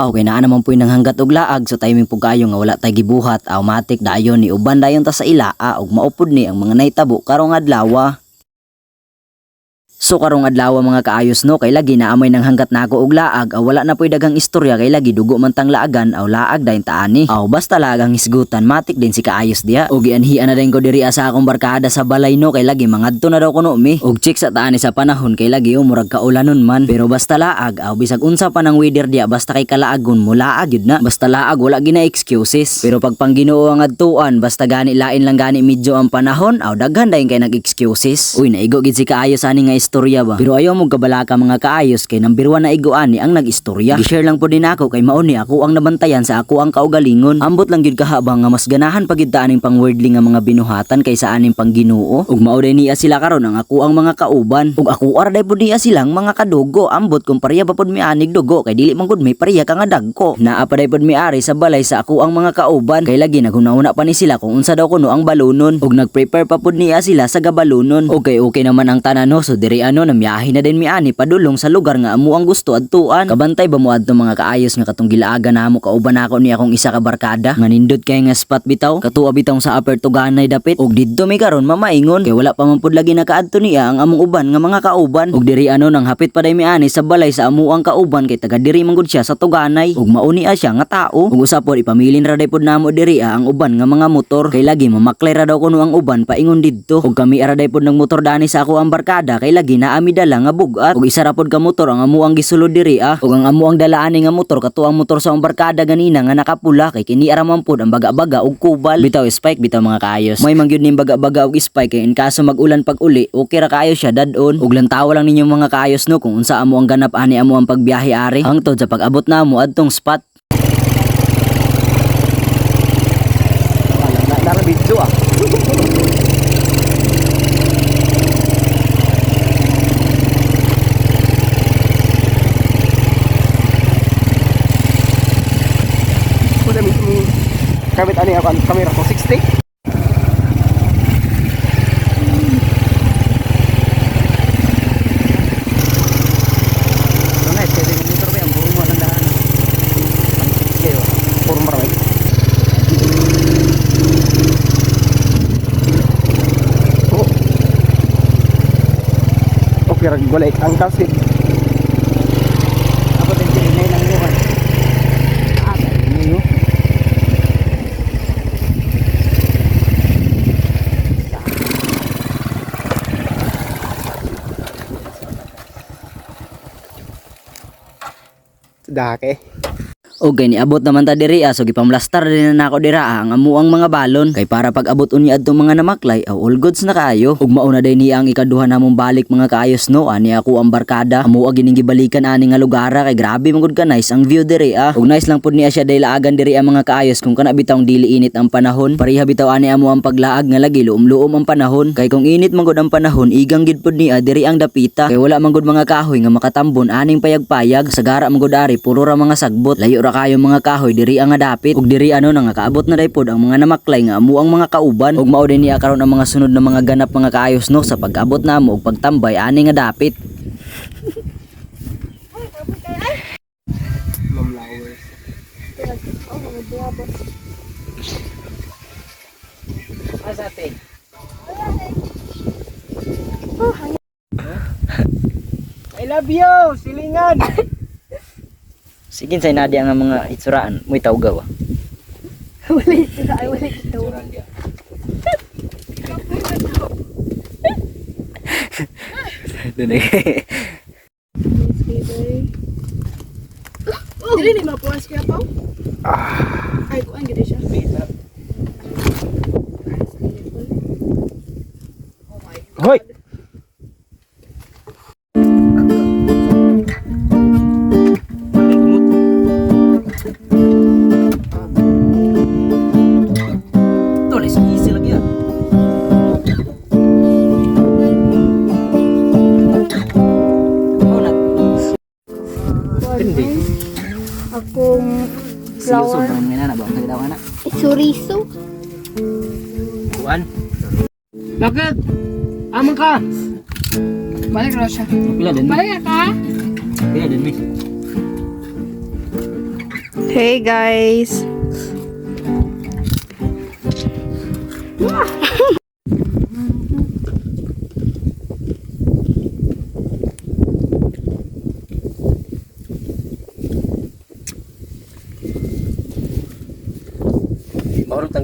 Aw kay naa naman puy nang hanggat og laag so timing pug kayo nga wala tay gibuhat automatic dayon ni uban dayon ta sa ilaa ug maupod ni ang mga nahitabo karong adlaw. So karong adlaw mga kaayos no kay lagi naamay nang hanggat nako og laag aw wala na puy daghang istorya kay lagi dugo man tang laagan aw laag dayon taani. Aw basta laagang hisgutan matik din si kaayos diha. Og gianhian na din ko diri sa akong barkada sa balay no kay lagi mangadto na daw kuno mi. Og check sa taani sa panahon kay lagi umurag kaulanon man pero basta laag aw bisag unsa pa nang weather diha basta kay kalaagon mo laag yun na. Basta laag wala gina excuses. Pero pag pang Ginoo ang adtuan basta gani lain lang gani medyo ang panahon aw daghan dayon kay nag excuses. Uy naigo gid si kaayos ani nga istorya ba. Pero ayaw mo gabalaka mga kaayos kay number one na igo ani ang nag-istorya. Gi-share lang po din ako kay mauni ako ang nabantayan sa ako ang kaugalingon. Ambot lang gid kahabang nga mas ganahan pagid ta aning pang wordly nga mga binuhatan kaysa aning pang Ginoo. Ug mao niya sila karon ang ako ang mga kauban. Ug ako arday po niya silang mga kadugo. Ambot kung pareha pa pod mi anig dugo kay dili man gud may pareha ka nga dagko. Naa pa pod mi ari sa balay sa ako ang mga kauban kay lagi naghuna-una pa ni sila kung unsa daw kuno ang balunon. Ug nag-prepare pa pod niya sila sa gabalunon. Okay okay naman ang tanan no so diri ano namiyahi na din mi ani padulong sa lugar nga amo ang gusto adtuan. Kabantay ba mo adto mga kaayos nga katong gilaaga namo kauban ako ni akong isa ka barkada? Nga nindot kay nga spot bitaw? Katuwa bitaw sa upper tuganay dapit? Ug didto mi karon mamaingon. Kay wala pa man pud lagi nakaadto niya ang among uban nga mga kauban. Ug diri ano nang hapit pa day mi ani sa balay sa amo ang kauban kay taga diri man gud siya sa tuganay. Ug mauni siya nga tao. Ug usa pod ipamilin ra day pud namo diri ah, ang uban nga mga motor. Kay lagi mamaklay ra daw kuno ang uban paingon didto. Ug kami ara day pud nang motor dani sa ako ang barkada kay lagi na ami dala nga bugat ug isa ra pod ka motor ang amo ang gisulod diri ah ug ang amo ang dalaan nga motor kato ang motor sa barkada ganina nga nakapula kay kini ara man pod ang baga-baga ug kubal bitaw spike bitaw mga kaayos may mangyud ning baga-baga ug spike kay in kaso mag-ulan pag uli okay ra kaayo siya dadon ug lantawa lang ninyo mga kaayos no kung unsa amo ang ganap ani amo ang pagbiyahe ari hangtod sa pag-abot na mo adtong spot Nara video ah. Kamit ani ako ang camera ko 60. Ano eh, pwede yung motor ba yan? Puro mo lang daan. Okay, oh. Puro maramay. Oh. Okay, rag balik ang kasit. Ako din din ng luhan. Ah, niyo. Dake. Okay, niabot naman ta diri ah, so gipamlastar din na nako dira ah, ang amo ang mga balon. Kay para pag abot unya adtong mga namaklay, aw all goods na kaayo. Ug mauna day niya ang ikaduha namong balik mga kaayos no, ani ako ang barkada. Amo ag gining gibalikan ani nga lugara kay grabe man gud ka nice ang view diri ah. Ug nice lang pud niya siya day laagan diri ang mga kaayos kung kana bitawng dili init ang panahon. Pareha bitaw ani amo ang paglaag nga lagi luom-luom ang panahon. Kay kung init man gud ang panahon, igang gid pud niya diri ang dapita. Kay wala man gud mga kahoy nga makatambon aning payag-payag sagara man gud ari puro ra mga sagbot. Layo ra kayo mga kahoy diri ang nga dapit ug diri ano na nga kaabot na daypod ang mga namaklay nga amo ang mga kauban ug mao din niya karon ang mga sunod na mga ganap mga kaayos no sa pag-abot namo ug pagtambay ani nga dapit. I love you, silingan. Sige say nadia nga mga itsuraan mo tawgaw. Wala ito ay wala ito. Dunay. Dili ni mapuas kaya pa. Ay ko ang gid siya. Hindi. Akong Flower. Sobrang nga na ba ang sagdaw ana. Chorizo. Kuan. Bakit? Amang ka. Balik siya. Pila din. Balik ka. Pila din mi. Hey guys.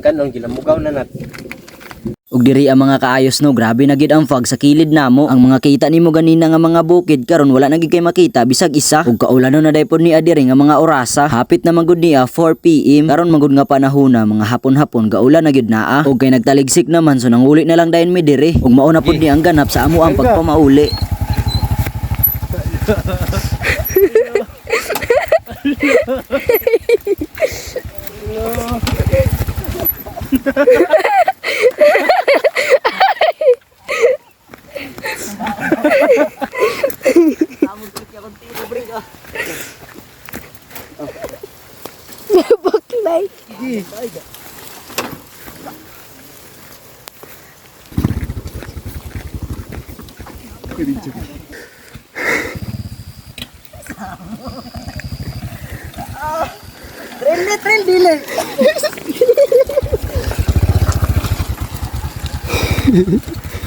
Kanon, gilamugaw na nat. Ug diri ang mga kaayos no, grabe na gid ang fog sa kilid namo. Ang mga kita nimo ganina nga mga bukid karon wala na gid kay makita bisag isa. Ug kaulano na daypod ni adiri nga mga orasa. Hapit na magud niya 4 PM. Karon magud nga panahona mga hapon-hapon gaulan na gid naa. Ug kay nagtaligsik naman so nanguli na lang dayon mi diri. Ug mao na pud ni ang ganap sa amo ang pagpamauli. Baklay. Trail na trail, dili.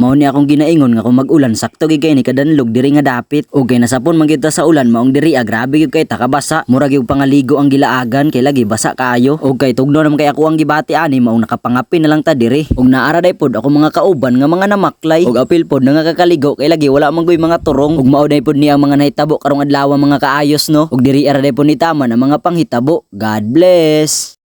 Mao ni akong ginaingon nga kung mag-ulan sakto gid kay ni kadanlog diri nga dapit. Ug kay nasapon man kita sa ulan maong diri ah, grabe gyud kay takabasa. Murag yung pangaligo ang gilaagan kay lagi basa kaayo. Ug kay tugno naman kay ako ang gibati ani maong nakapangapin na lang ta diri. Ug naara day pod ako mga kauban nga mga namaklay. Ug apil pod nga kakaligo kay lagi wala man gyud mga turong. Ug mao day pod ni ang mga nahitabo karong adlaw mga kaayos no. Ug diri ara day pod ni tama ang mga panghitabo. God bless.